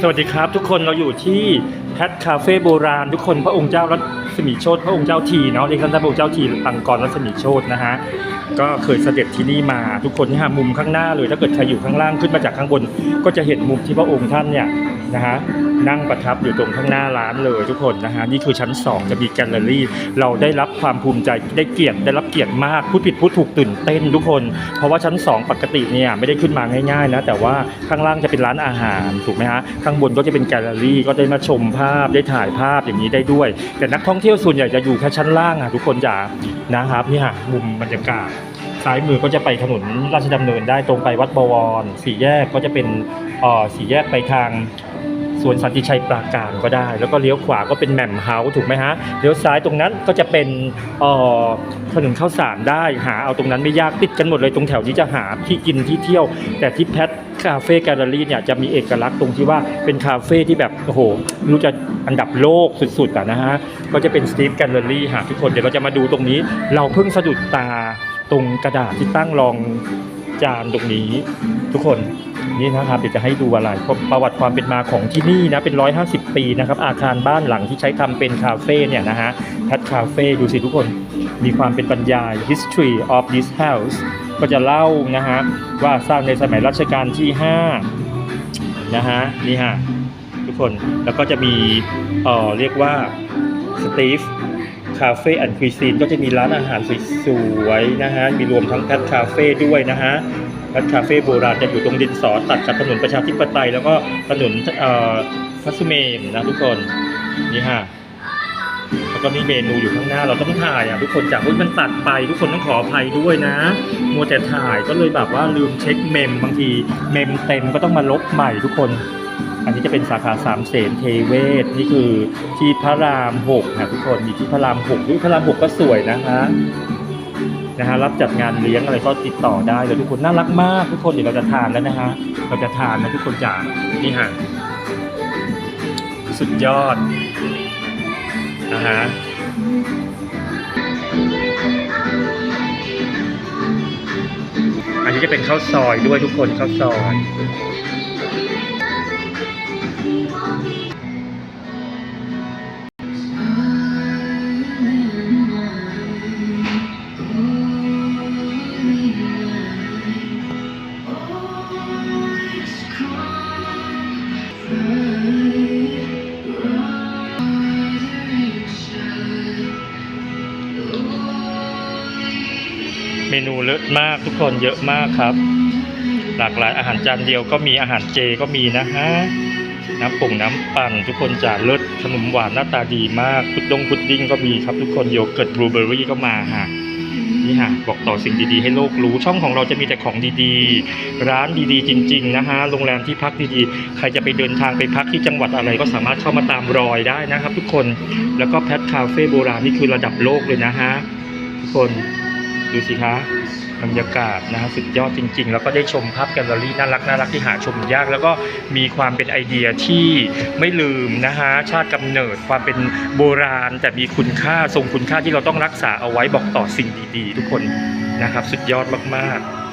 สวัสดีครับทุกคนเราอยู่ที่แพทคาเฟ่โบราณ ทุกคนพระองค์เจ้ารัศมีโชตพระองค์เจ้าทีเนาะเรียกท่าพระองค์เจ้าทีปังกรรัศมีโชตนะฮะก็เคยเสด็จที่นี่มาทุกคนนี่ฮะมุมข้างหน้าเลยถ้าเกิดใครอยู่ข้างล่างขึ้นมาจากข้างบน ก็จะเห็นมุมที่พระองค์ท่านเนี่ย นะฮะนั่งประทับอยู่ตรงข้างหน้าร้านเลยทุกคนนะฮะนี่คือชั้น 2 จะมีแกลเลอรี่ เราได้รับความภูมิใจได้เกียรติได้รับเกียรติมากพูดผิดพูดถูกตื่นเต้นทุกคน เพราะว่าชั้น 2 ปกติเนี่ยไม่ได้ขึ้นมาง่ายๆนะแต่ว่าข้างล่างจะเป็นร้านอาหารถูกไหมฮะข้างบนก็จะเป็นแกลเลอรี่ก็ได้มาชมภาพได้ถ่ายภาพอย่างนี้ได้ด้วย แต่นักท่องเที่ยวส่วนใหญ่จะอยู่แค่ชั้นล่างอะทุกคนจ๋านะครับนี่ฮะมุมบรรยากาศซ้ายมือก็จะไปถนนราชดำเนินได้ตรงไปวัดบวรสี่แยกก็จะเป็นเอ่อสี่แยกไปทาง วนสันติชัยปราการก็ได้ แล้วก็เลี้ยวขวาก็เป็นแหม่มเฮาส์ถูกไหมฮะเลี้ยวซ้ายตรงนั้นก็จะเป็นถนนข้าวสารได้หาเอาตรงนั้นไม่ยากติดกันหมดเลยตรงแถวที่จะหาที่กินที่เที่ยว แต่ที่แพทคาเฟ่แกลเลอรี่เนี่ยจะมีเอกลักษณ์ตรงที่ว่าเป็นคาเฟ่ที่แบบโอ้โหรู้จะอันดับโลกสุดๆอะนะฮะก็จะเป็นสตีฟแกลเลอรี่ฮะทุกคนเดี๋ยวเราจะมาดูตรงนี้ เราเพิ่งสะดุดตาตรงกระดาษที่ตั้งรองจานตรงนี้ ทุกคน นี่นะครับเดี๋ยวจะให้ดูอะไรเพราะประวัติความเป็นมาของที่นี่นะเป็น 150 ปีนะครับอาคารบ้านหลังที่ใช้ทำเป็นคาเฟ่เนี่ยนะฮะแพทคาเฟ่ดูสิทุกคนมีความเป็นบรรยาย history of this house ก็จะเล่านะฮะว่าสร้างในสมัยรัชกาลที่ 5 นะฮะนี่ฮะทุกคนแล้วก็จะมีเอ่อเรียกว่าสตีฟ คาเฟ่แอนด์ควีซีนก็จะมีร้านอาหารสวยๆนะฮะ มีรวมทั้งแพทคาเฟ่ด้วยนะฮะแพทคาเฟ่โบราณจะอยู่ตรงดินสอตัดกับถนนประชาธิปไตย แล้วก็ถนนเอ่อพัสเมนนะทุกคนนี่ฮะแล้วก็มีเมนูอยู่ข้างหน้าเราต้องถ่ายอะทุกคนจากว่มันตัดไปทุกคนต้องขออภัยด้วยนะ มัวแต่ถ่ายก็เลยแบบว่าลืมเช็คเมมบางทีเมมเต็มก็ต้องมาลบใหม่ทุกคน อันนี้จะเป็นสาขาสามเสนเทเวศนี่คือที่พระรามหกนะทุกคนมีที่พระรามหกด้วยพระรามหกก็สวยนะฮะนะฮะรับจัดงานเลี้ยงอะไรก็ติดต่อได้เลยทุกคนน่ารักมากทุกคนเดี๋ยวเราจะทานแล้วนะฮะเราจะทานนะทุกคนจ๋านี่ฮะสุดยอดนะฮะอันนี้จะเป็นข้าวซอยด้วยทุกคนข้าวซอย นูเลิศมากทุกคนเยอะมากครับ หลากหลายอาหารจานเดียวก็มีอาหารเจก็มีนะฮะน้ำป่งน้ำปั่นทุกคนจ่าเลิศขนมหวานหน้าตาดีมากพุดดงพุดดิ้งก็มีครับ ทุกคนโยเกิร์ตบลูเบอร์รี่ก็มาฮะนี่ฮะบอกต่อสิ่งดีๆ ให้โลกรู้ช่องของเราจะมีแต่ของดีๆ ร้านดีๆ จริง ๆ นะฮะโรงแรมที่พักดีๆ ใครจะไปเดินทางไปพักที่จังหวัดอะไรก็สามารถเข้ามาตามรอยได้นะครับ ทุกคนแล้วก็แพทคาเฟ่โบราณนี่คือระดับโลกเลยนะฮะทุกคน ดูสิคะบรรยากาศนะฮะสุดยอดจริง ๆ แล้วก็ได้ชมภาพแกลเลอรี่น่ารักน่ารักที่หาชมยาก แล้วก็มีความเป็นไอเดียที่ไม่ลืมนะฮะชาติกำเนิดความเป็นโบราณ แต่มีคุณค่าทรงคุณค่าที่เราต้องรักษาเอาไว้บอกต่อสิ่งดีๆ ทุกคนนะครับ สุดยอดมากๆ